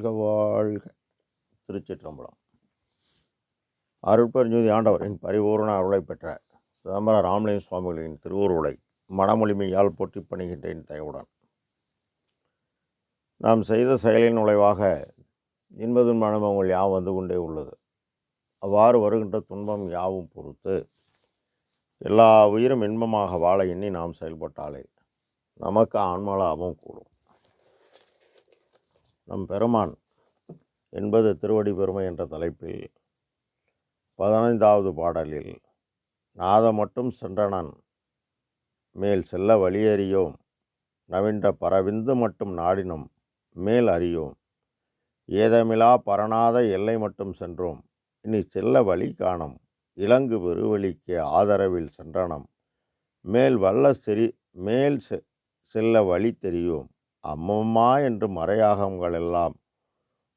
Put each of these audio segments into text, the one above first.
வாழ்க வாழ்க. திருச்சிற்றம்பலம். அருட்பெருஞ்சோதி ஆண்டவரின் பரிபூர்ண அருளை பெற்ற சிதம்பர ராமலிங்க சுவாமிகளின் திருவுருளை மனமொழிமையால் போற்றி பணிகின்றேன் தயவுடன். நாம் செய்த செயலின் நுழைவாக இன்பதும் அனுபவங்கள் யாவும் வந்து கொண்டே உள்ளது. அவ்வாறு வருகின்ற துன்பம் யாவும் பொறுத்து எல்லா உயிரும் இன்பமாக வாழ எண்ணி நாம் செயல்பட்டாலே நமக்கு ஆன்மலாபம் கூடும். நம் பெருமான் என்பது திருவடி பெருமை என்ற தலைப்பில் பதினைந்தாவது பாடலில் நாதம் மட்டும் சென்றனன் மேல் செல்ல வழியறியோம். நவின்ற பரவிந்து மட்டும் நாடினும் மேல் அறியோம். ஏதமிலா பரநாத எல்லை மட்டும் சென்றோம். இனி செல்ல வழி காணும். இலங்கு பெருவழிக்கு ஆதரவில் சென்றனம். மேல் வல்ல செறி மேல் செ- செல்ல வழி தெரியும். அம்மம்மா என்று மறையாகங்கள் எல்லாம்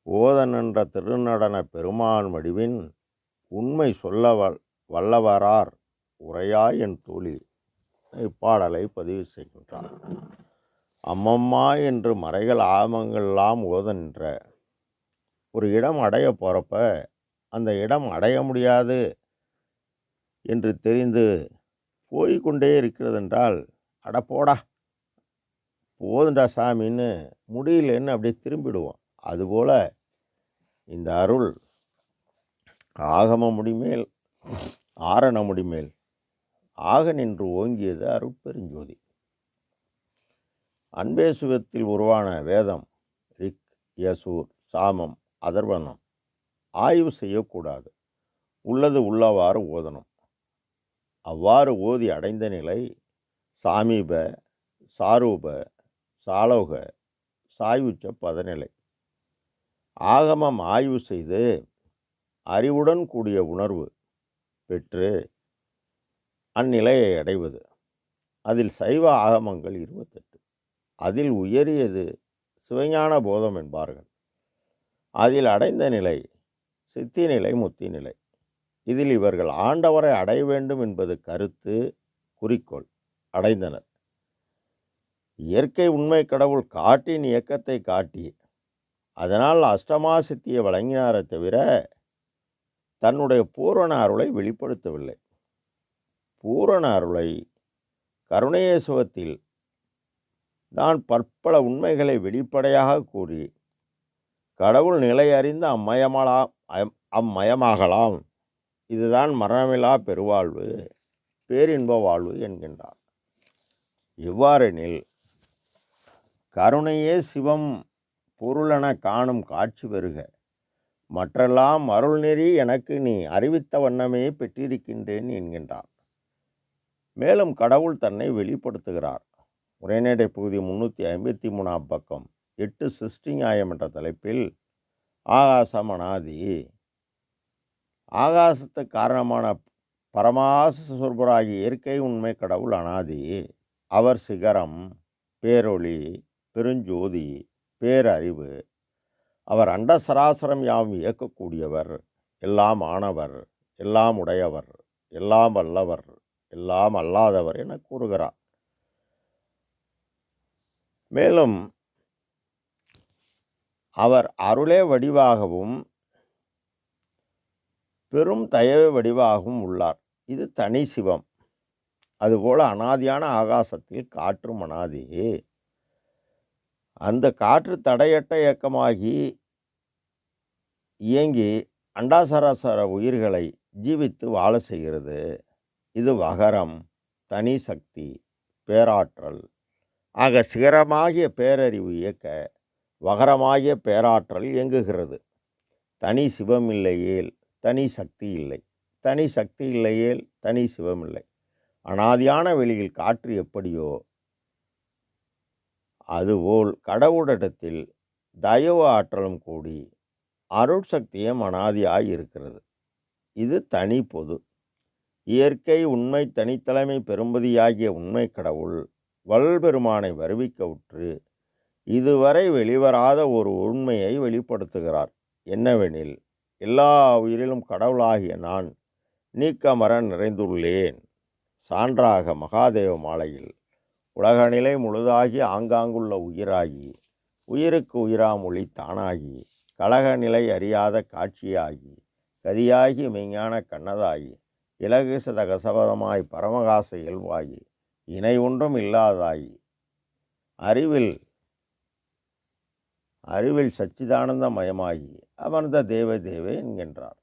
ஓத நின்ற திருநடன பெருமான் வடிவின் உண்மை சொல்ல வல்லவரார் உரையாய் என் தோழி இப்பாடலை பதிவு செய்கின்றார். அம்மம்மா என்று மறைகள் ஆமங்கள்லாம் ஓத நின்ற ஒரு இடம் அடைய போகிறப்ப அந்த இடம் அடைய முடியாது என்று தெரிந்து போய்க்கொண்டே இருக்கிறதென்றால் அடப்போடா அட போடா போதுண்டா சாமின்னு முடியலன்னு அப்படியே திரும்பிடுவோம். அதுபோல் இந்த அருள் ஆகம முடிமேல் ஆரண முடிமேல் ஆக நின்று ஓங்கியது அருட்பெருஞ்சோதி. அன்பேசுவத்தில் உருவான வேதம் ரிக் யசூர் சாமம் அதர்வனம் ஆய்வு செய்யக்கூடாது. உள்ளது உள்ளவாறு ஓதணும். அவ்வாறு ஓதி அடைந்த நிலை சாமீப சாரூப சாலோக சாயுச்ச பதநிலை. ஆகமம் ஆய்வு செய்து அறிவுடன் கூடிய உணர்வு பெற்று அந்நிலையை அடைவது. அதில் சைவ ஆகமங்கள் இருபத்தெட்டு. அதில் உயரியது சிவஞான போதம் என்பார்கள். அதில் அடைந்த நிலை சித்தி நிலை முத்தி நிலை. இதில் இவர்கள் ஆண்டவரை அடைய வேண்டும் என்பது கருத்து குறிக்கோள் அடைந்தனர். இயற்கை உண்மை கடவுள் காட்டின் இயக்கத்தை காட்டி அதனால் அஷ்டமா சித்தியை வழங்கினாரே தவிர தன்னுடைய பூரண அருளை வெளிப்படுத்தவில்லை. பூரண அருளை கருணையேசுவத்தில் தான் பற்பல உண்மைகளை வெளிப்படையாக கூறி கடவுள் நிலை அறிந்த அம்மயமலாம் அம்- அம்மயமாகலாம். இதுதான் மரணமில்லா பெருவாழ்வு பேரின்ப வாழ்வு என்கின்றார். இவ்வாறெனில் கருணையே சிவம் பொருளென காணும் காட்சி வருக மற்றெல்லாம் அருள்நெறி எனக்கு நீ அறிவித்த வண்ணமே பெற்றிருக்கின்றேன் என்கின்றார் மேலும் கடவுள் தன்னை வெளிப்படுத்துகிறார். உரைநடை பகுதி முன்னூற்றி ஐம்பத்தி மூணாம் பக்கம். எட்டு சிருஷ்டி நியாயம் என்ற தலைப்பில் ஆகாசம் அனாதி. ஆகாசத்துக்கு காரணமான பரமாச சொற்பராகி இயற்கை உண்மை கடவுள் அனாதி. அவர் சிகரம் பேரொளி பெருஞ்சோதி பேரறிவு அவர் அண்ட சராசரம் யாவும் இயக்கக்கூடியவர் எல்லாம் ஆனவர் எல்லாம் உடையவர் எல்லாம் வல்லவர் எல்லாம் அல்லாதவர் என கூறுகிறார். மேலும் அவர் அருளே வடிவாகவும் பெரும் தயவை வடிவாகவும் உள்ளார். இது தனி சிவம். அதுபோல் அனாதியான ஆகாசத்தில் காற்றும் அனாதியே. அந்த காற்று தடையற்ற இயக்கமாகி இயங்கி அண்டாசராசர உயிர்களை ஜீவித்து வாழ செய்கிறது. இது வகரம் தனி சக்தி பேராற்றல். ஆக சிகரமாகிய பேரறிவு இயக்க வகரமாகிய பேராற்றல் இயங்குகிறது. தனி சிவம் இல்லையேல் தனி சக்தி இல்லை. தனி சக்தி இல்லையேல் தனி இல்லை தனி சக்தி இல்லையேல் தனி சிவம் இல்லை. அனாதியான வெளியில் காற்று எப்படியோ அதுபோல் கடவுளிடத்தில் தயவு ஆற்றலும் கூடி அருட்சக்தியும் அனாதியாய் இருக்கிறது. இது தனி பொது. இயற்கை உண்மை தனித்தலைமை பெரும்பதியாகிய உண்மை கடவுள் வல்பெருமானை வருவிக்க உற்று இதுவரை வெளிவராத ஒரு உண்மையை வெளிப்படுத்துகிறார். என்னவெனில் எல்லா உயிரிலும் கடவுளாகிய நான் நீக்கமர நிறைந்துள்ளேன். சான்றாக மகாதேவ மாலையில் உலகநிலை முழுதாகி ஆங்காங்குள்ள உயிராகி உயிருக்கு உயிராமொழி தானாகி கலகநிலை அறியாத காட்சியாகி கதியாகி மெய்ஞான கண்ணதாகி இலகு சதகசபதமாய் பரமகாச இயல்பாகி இணை ஒன்றும் இல்லாதாயி அறிவில் அறிவில் சச்சிதானந்த மயமாகி அமர்ந்த தேவ தேவே என்கின்றார்.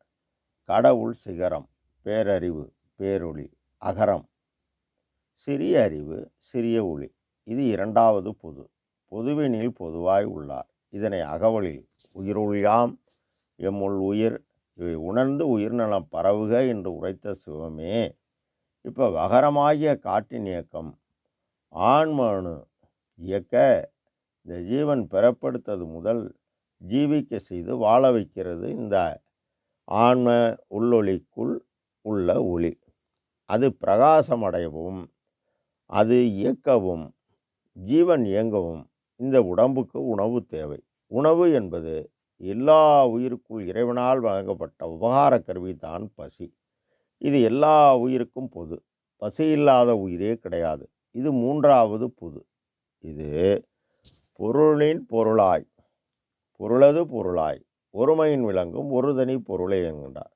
கடவுள் சிகரம் பேரறிவு பேரொளி அகரம் சிறிய அறிவு சிறிய ஒளி. இது இரண்டாவது பொது. பொதுவினில் பொதுவாய் உள்ளார். இதனை அகவலில் உயிரொழியாம் எம்முள் உயிர். இவை உணர்ந்து உயிர்நலம் பரவுக என்று உரைத்த சிவமே. இப்போ வகரமாகிய காட்டின் இயக்கம். ஆண்மனு இயக்க இந்த ஜீவன் பெறப்படுத்தது முதல் ஜீவிக்க செய்து வாழ வைக்கிறது இந்த ஆன்ம உள்ளொளிக்குள் உள்ள ஒளி. அது பிரகாசமடையவும் அது இயக்கவும் ஜீவன் இயங்கவும் இந்த உடம்புக்கு உணவு தேவை. உணவு என்பது எல்லா உயிருக்குள் இறைவனால் வழங்கப்பட்ட உபகார கருவி தான் பசி. இது எல்லா உயிருக்கும் பொது. பசி இல்லாத உயிரே கிடையாது. இது மூன்றாவது பொது. இது பொருளின் பொருளாய். பொருளது பொருளாய். ஒருமையின் விளங்கும் ஒரு தனி பொருளை என்கின்றார்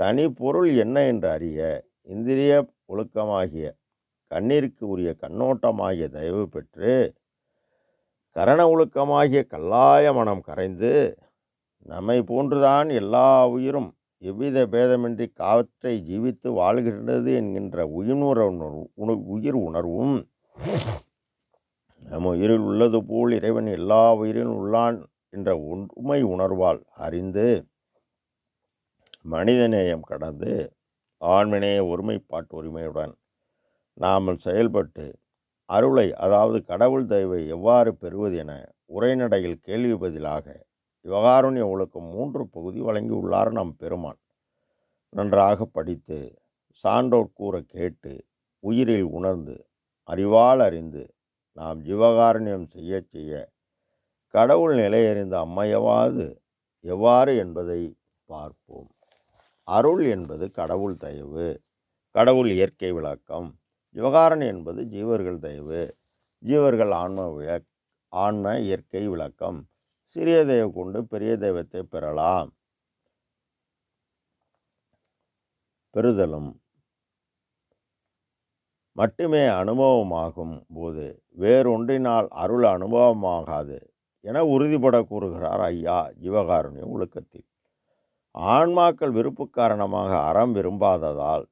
தனி பொருள் என்ன என்று அறிய இந்திரிய ஒழுக்கமாகிய கண்ணிற்கு உரிய கண்ணோட்டமாகிய தயவு பெற்று கரண ஒழுக்கமாகிய கல்லாய மனம் கரைந்து நம்மை போன்றுதான் எல்லா உயிரும் எவ்வித பேதமின்றி காற்றை ஜீவித்து வாழ்கின்றது என்கின்ற உயிர்வுணர்வு உயிர் உணர்வும் நம்ம உயிரில் உள்ளது போல் இறைவன் எல்லா உயிரிலும் உள்ளான் என்ற உண்மை உணர்வால் அறிந்து மனிதநேயம் கடந்து ஆண்மனே ஒருமைப்பாட்டு உரிமையுடன் நாம் செயல்பட்டு அருளை அதாவது கடவுள் தயவை எவ்வாறு பெறுவது என உரைநடையில் கேள்வி பதிலாக விவகாரண்ய ஒழுக்கம் மூன்று பகுதி வழங்கியுள்ளார் நம் பெருமான். நன்றாக படித்து சான்றோர் கூற கேட்டு உயிரில் உணர்ந்து அறிவால் அறிந்து நாம் ஜீவகாரண்யம் செய்ய செய்ய கடவுள் நிலையறிந்த அம்மையவாது எவ்வாறு என்பதை பார்ப்போம். அருள் என்பது கடவுள் தயவு கடவுள் இயற்கை விளக்கம். யுவகாரணி என்பது ஜீவர்கள் தயவு. ஜீவர்கள் ஆன்ம விளக் ஆன்ம இயற்கை விளக்கம். சிறிய தெய்வ கொண்டு பெரிய தெய்வத்தை பெறலாம். பெறுதலும். மட்டுமே அனுபவமாகும் போது வேறொன்றினால் அருள் அனுபவமாகாது என உறுதிபட கூறுகிறார் ஐயா ஜீவகாருண்ய ஒழுக்கத்தில் ஆன்மாக்கள் விருப்பு காரணமாக அறம் விரும்பாததால்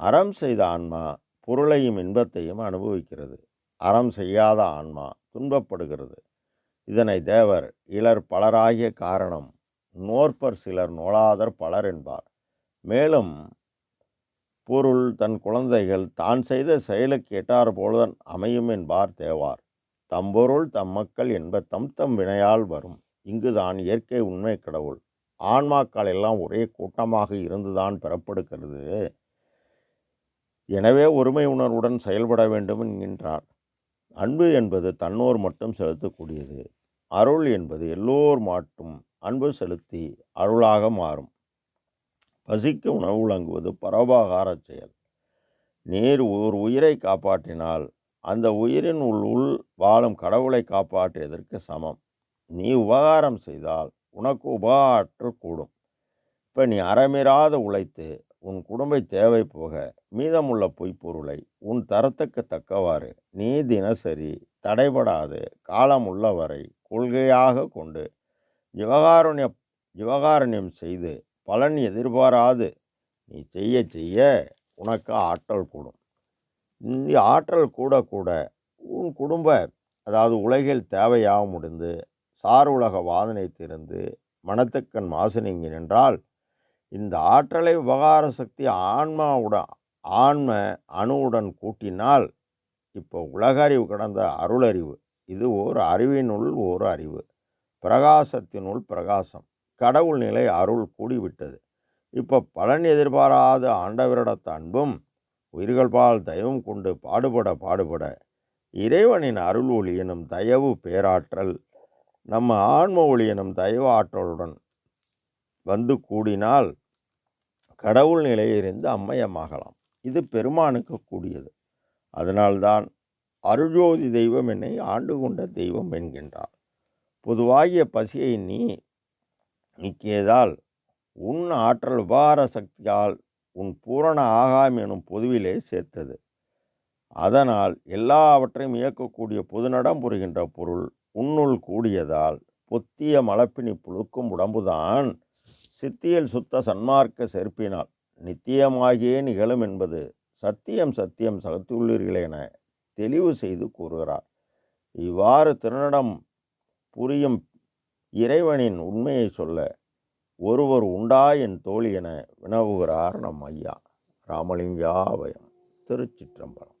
அறம் செய்த ஆன்மா பொருளையும் இன்பத்தையும் அனுபவிக்கிறது. அறம் செய்யாத ஆன்மா துன்பப்படுகிறது. இதனை தேவர் இலர் பலராகிய காரணம் நோற்பர் சிலர் நோளாதர் பலர் என்பார். மேலும் பொருள் தன் குழந்தைகள் தான் செய்த செயலுக்கு எட்டார் போலதான் அமையும் என்பார் தேவார். தம்பொருள் தம் மக்கள் என்ப தம் தம் வினையால் வரும். இங்குதான் இயற்கை உண்மை கடவுள். ஆன்மாக்கள் எல்லாம் ஒரே கூட்டமாக இருந்துதான் பெறப்படுகிறது. எனவே ஒருமை உணர்வுடன் செயல்பட வேண்டும் என்கின்றார். அன்பு என்பது தன்னோர் மட்டும் செலுத்தக்கூடியது. அருள் என்பது எல்லோர் மாட்டும் அன்பு செலுத்தி அருளாக மாறும். பசிக்கு உணவு வழங்குவது பரோபகார செயல். நீர் ஒரு உயிரை காப்பாற்றினால் அந்த உயிரின் உள் உள் வாழும் கடவுளை காப்பாற்றியதற்கு சமம். நீ உபகாரம் செய்தால் உனக்கு உபகாற்றல் கூடும். இப்போ நீ அறமிராத உழைத்து உன் குடும்ப தேவை போக மீதமுள்ள பொய்ப்பொருளை உன் தரத்துக்கு தக்கவாறு நீ தினசரி தடைபடாது காலம் உள்ளவரை கொள்கையாக கொண்டு விவகாரண்ய விவகாரண்யம் செய்து பலன் எதிர்பாராது. நீ செய்ய செய்ய உனக்கு ஆற்றல் கூடும். இந்த ஆற்றல் கூட கூட உன் குடும்ப அதாவது உலகில் தேவையாக முடிந்து சார் உலக வாதனை திறந்து மனத்துக்கண் மாசு நீங்கி நின்றால் இந்த ஆற்றலை விவகார சக்தி ஆன்மாவுடன் ஆன்ம அணுவுடன் கூட்டினால் இப்போ உலக அறிவு கடந்த அருளறிவு. இது ஒரு அறிவினுள் ஒரு அறிவு. பிரகாசத்தினுள் பிரகாசம். கடவுள் நிலை அருள் கூடிவிட்டது. இப்போ பலன் எதிர்பாராத ஆண்டவரிடத்த அன்பும் உயிர்கள் பால் தயவும் கொண்டு பாடுபட பாடுபட இறைவனின் அருள் ஒளி எனும் தயவு பேராற்றல் நம்ம ஆன்ம ஒளி எனும் தயவு ஆற்றலுடன் வந்து கூடினால் கடவுள் நிலையிலிருந்து அம்மையமாகலாம். இது பெருமானுக்கு கூடியது. அதனால்தான் அருஜோதி தெய்வம் என்னை ஆண்டு கொண்ட தெய்வம் என்கின்றார். பொதுவாகிய பசியை நீ நீக்கியதால் உன் ஆற்றல் உபார சக்தியால் உன் பூரண ஆகாம் எனும் பொதுவிலே சேர்த்தது. அதனால் எல்லாவற்றையும் இயக்கக்கூடிய பொதுநடம் புரிகின்ற பொருள் உன்னுள் கூடியதால் பொத்திய மலப்பினி புழுக்கும் உடம்புதான் சித்தியல் சுத்த சன்மார்க்க செருப்பினால் நித்தியமாகியே நிகழும் என்பது சத்தியம் சத்தியம் சகத்துள்ளீர்கள் என தெளிவு செய்து கூறுகிறார். இவ்வாறு திருநடம் புரியும் இறைவனின் உண்மையை சொல்ல ஒருவர் உண்டா என் தோழி என வினவுகிறார் நம் ஐயா ராமலிங்காவயம் திருச்சிற்றம்பலம்.